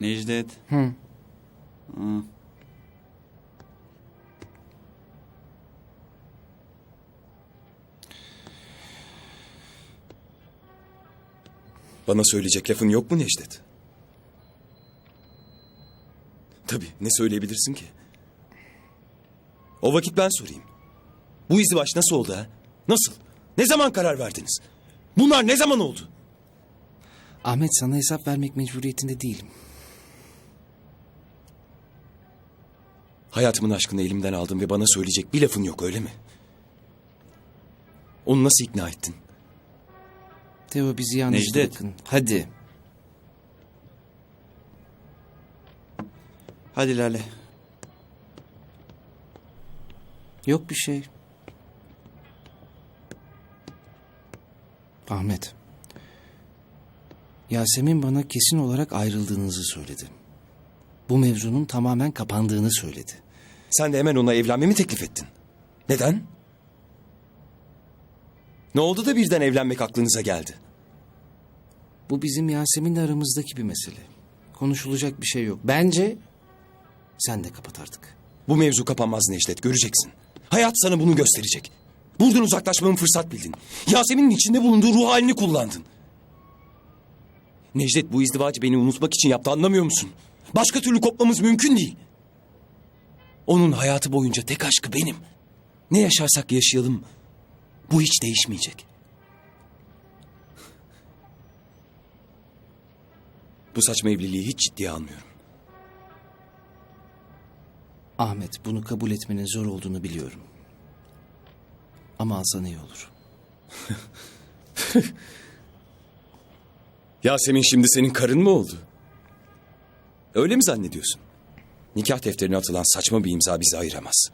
Necdet. Hı. Hı. Bana söyleyecek lafın yok mu Necdet? Tabii ne söyleyebilirsin ki? O vakit ben sorayım. Bu izdivaç nasıl oldu ha? Nasıl? Ne zaman karar verdiniz? Bunlar ne zaman oldu? Ahmet sana hesap vermek mecburiyetinde değilim. Hayatımın aşkını elimden aldın ve bana söyleyecek bir lafın yok öyle mi? Onu nasıl ikna ettin? Teo bizi yalnız Necdet. bırakın. Hadi. Hadi Lale. Yok bir şey. Ahmet. Yasemin bana kesin olarak ayrıldığınızı söyledi. Bu mevzunun tamamen kapandığını söyledi. Sen de hemen ona evlenmemi teklif ettin. Neden? Ne oldu da birden evlenmek aklınıza geldi? Bu bizim Yasemin'le aramızdaki bir mesele. Konuşulacak bir şey yok. Bence sen de kapat artık. Bu mevzu kapanmaz Necdet göreceksin. Hayat sana bunu gösterecek. Buradan uzaklaşmamı fırsat bildin. Yasemin'in içinde bulunduğu ruh halini kullandın. Necdet bu izdivacı beni unutmak için yaptı anlamıyor musun? Başka türlü kopmamız mümkün değil. Onun hayatı boyunca tek aşkı benim. Ne yaşarsak yaşayalım bu hiç değişmeyecek. Bu saçma evliliği hiç ciddiye almıyorum. Ahmet bunu kabul etmenin zor olduğunu biliyorum. Ama alsan iyi olur. Yasemin şimdi senin karın mı oldu? Öyle mi zannediyorsun? Nikah defterine atılan saçma bir imza bizi ayıramaz.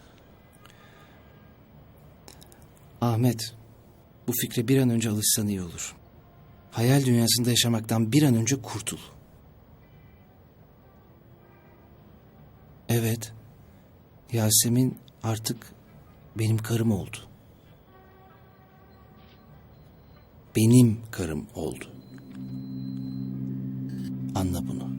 Ahmet, bu fikre bir an önce alışsan iyi olur. Hayal dünyasında yaşamaktan bir an önce kurtul. Evet, Yasemin artık benim karım oldu. Benim karım oldu. Anla bunu.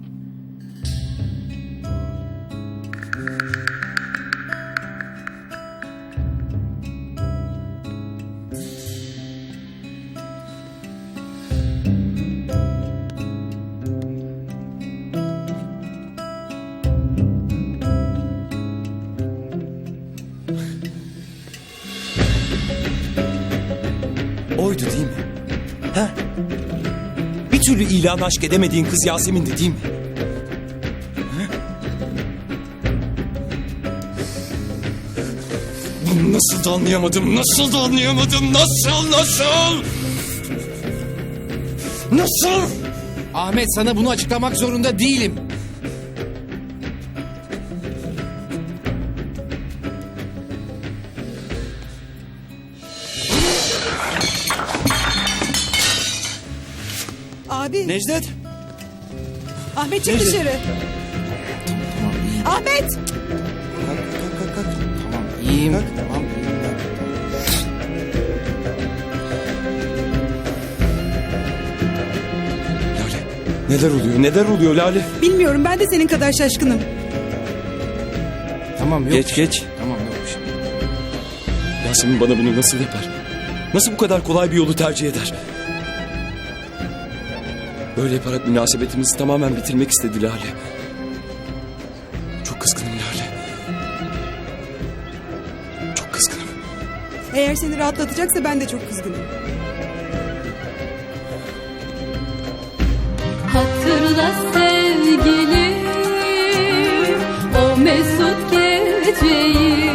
Oydu değil mi? Ha? Bir türlü ilan aşk edemediğin kız Yasemin'di değil mi? Bunu nasıl da anlayamadım, nasıl da anlayamadım, nasıl, nasıl? Nasıl? Ahmet sana bunu açıklamak zorunda değilim. Abi, Necdet. Ahmet çık Necdet. dışarı. Ahmet! İyiyim. Kalk. Tamam neler oluyor, neler oluyor Lale? Bilmiyorum ben de senin kadar şaşkınım. Tamam yok. Geç geç. Tamam yok bir şey. Yasemin bana bunu nasıl yapar? Nasıl bu kadar kolay bir yolu tercih eder? Böyle yaparak münasebetimizi tamamen bitirmek istedi Lale. Çok kızgınım Eğer seni rahatlatacaksa ben de çok kızgınım. Hatırla sevgilim o mesut geceyi